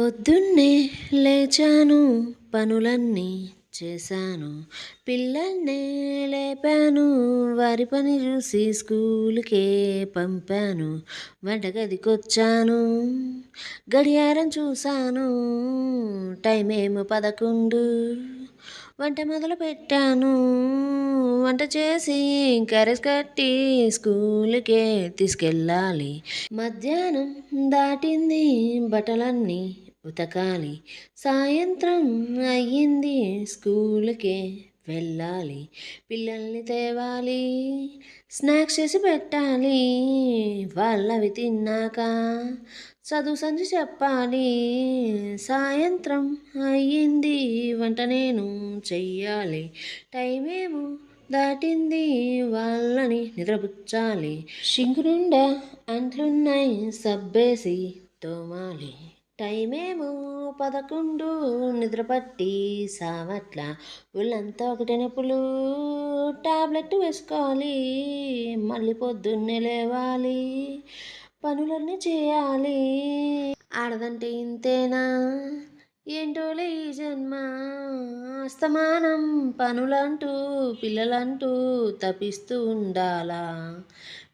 పొద్దున్నే లేచాను పనులన్నీ చేశాను. పిల్లల్నే లేపాను వారి పని చూసి స్కూల్కే పంపాను. వంటగదికొచ్చాను గడియారం చూశాను టైం ఏమో పదకొండు. వంట మొదలు పెట్టాను వంట చేసి కరెస్ కట్టి స్కూల్కే తీసుకెళ్ళాలి. మధ్యాహ్నం దాటింది బట్టలన్నీ ఉతకాలి. సాయంత్రం అయ్యింది స్కూల్కే వెళ్ళాలి. పిల్లల్ని తేవాలి. స్నాక్స్ చేసి పెట్టాలి. వాళ్ళవి తిన్నాక చదువు సంచి చెప్పాలి. సాయంత్రం అయ్యింది వంట నేను చెయ్యాలి. టైం ఏమో దాటింది వాళ్ళని నిద్రపుచ్చాలి. షింకు అంట్లున్నాయి సబ్బేసి తోమాలి. టైమేమో పదకొండు నిద్రపట్టి సావట్ల. ఒళ్ళంతా ఒకటే నొప్పులు టాబ్లెట్ వేసుకోవాలి మళ్ళీ పొద్దున్నే లేవాలి పనులన్నీ చేయాలి. ఆడదంటే ఇంతేనా? ఏంటోలే ఈ జన్మ. అస్తమానం పనులంటూ పిల్లలంటూ తప్పిస్తూ ఉండాలా?